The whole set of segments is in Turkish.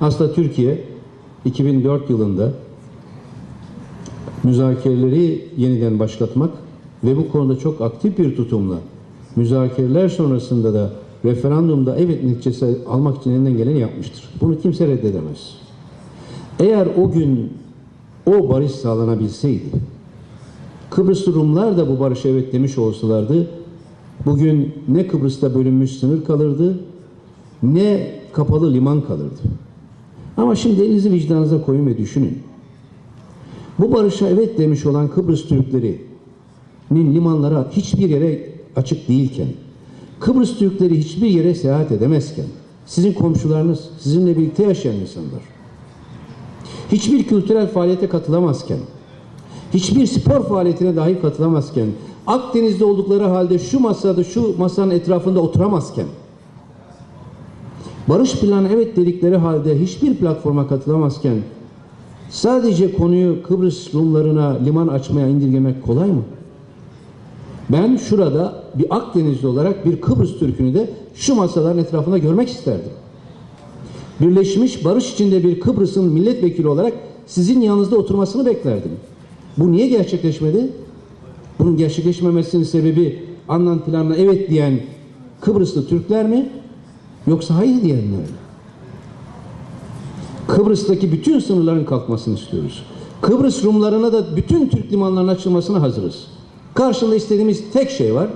Aslında Türkiye 2004 yılında müzakereleri yeniden başlatmak ve bu konuda çok aktif bir tutumla müzakereler sonrasında da referandumda evet neticesi almak için elinden geleni yapmıştır. Bunu kimse reddedemez. Eğer o gün o barış sağlanabilseydi, Kıbrıslı Rumlar da bu barışa evet demiş olsalardı, bugün ne Kıbrıs'ta bölünmüş sınır kalırdı, ne kapalı liman kalırdı. Ama şimdi elinizi vicdanınıza koyun ve düşünün. Bu barışa evet demiş olan Kıbrıs Türklerinin limanları hiçbir yere açık değilken, Kıbrıs Türkleri hiçbir yere seyahat edemezken, sizin komşularınız, sizinle birlikte yaşayan insanlar, hiçbir kültürel faaliyete katılamazken, hiçbir spor faaliyetine dahi katılamazken, Akdeniz'de oldukları halde şu masada, şu masanın etrafında oturamazken, barış planı evet dedikleri halde hiçbir platforma katılamazken, sadece konuyu Kıbrıs Rumlarına liman açmaya indirgemek kolay mı? Ben şurada bir Akdenizli olarak bir Kıbrıs Türk'ünü de şu masaların etrafında görmek isterdim. Birleşmiş barış içinde bir Kıbrıs'ın milletvekili olarak sizin yanınızda oturmasını beklerdim. Bu niye gerçekleşmedi? Bunun gerçekleşmemesinin sebebi anlam planına evet diyen Kıbrıslı Türkler mi? Yoksa hayır diyenler mi? Kıbrıs'taki bütün sınırların kalkmasını istiyoruz. Kıbrıs Rumlarına da bütün Türk limanlarının açılmasına hazırız. Karşında istediğimiz tek şey var.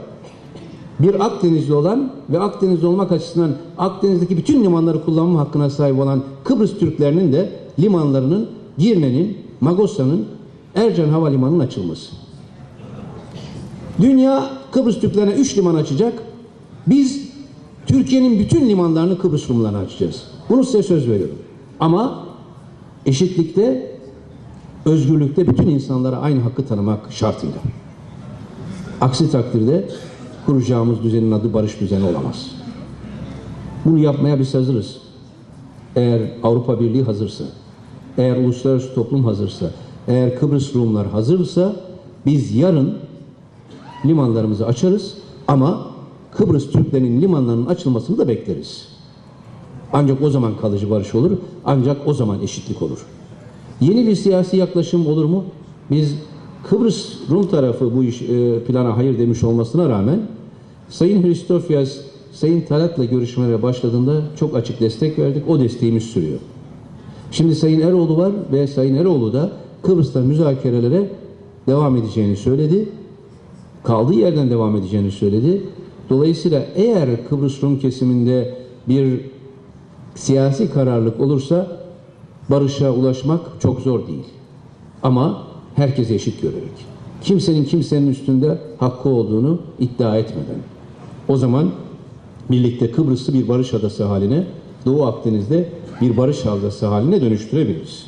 Bir Akdenizli olan ve Akdenizli olmak açısından Akdeniz'deki bütün limanları kullanma hakkına sahip olan Kıbrıs Türklerinin de limanlarının Girne'nin, Magosa'nın, Ercan Havalimanı'nın açılması. Dünya Kıbrıs Türklerine üç liman açacak. Biz Türkiye'nin bütün limanlarını Kıbrıs Rumlarına açacağız. Bunu size söz veriyorum. Ama eşitlikte, özgürlükte bütün insanlara aynı hakkı tanımak şartıyla. Aksi takdirde kuracağımız düzenin adı barış düzeni olamaz. Bunu yapmaya biz hazırız. Eğer Avrupa Birliği hazırsa, eğer uluslararası toplum hazırsa, eğer Kıbrıs Rumlar hazırsa biz yarın limanlarımızı açarız ama Kıbrıs Türklerinin limanlarının açılmasını da bekleriz. Ancak o zaman kalıcı barış olur, ancak o zaman eşitlik olur. Yeni bir siyasi yaklaşım olur mu? Biz Kıbrıs Rum tarafı bu iş e, plana hayır demiş olmasına rağmen Sayın Hristofyas Sayın Talat'la görüşmelere başladığında çok açık destek verdik. O desteğimiz sürüyor. Şimdi Sayın Eroğlu var ve Sayın Eroğlu da Kıbrıs'ta müzakerelere devam edeceğini söyledi. Kaldığı yerden devam edeceğini söyledi. Dolayısıyla eğer Kıbrıs Rum kesiminde bir siyasi kararlılık olursa barışa ulaşmak çok zor değil. Ama herkes eşit görerek. Kimsenin kimsenin üstünde hakkı olduğunu iddia etmeden. O zaman birlikte Kıbrıs'ı bir barış adası haline, Doğu Akdeniz'de bir barış adası haline dönüştürebiliriz.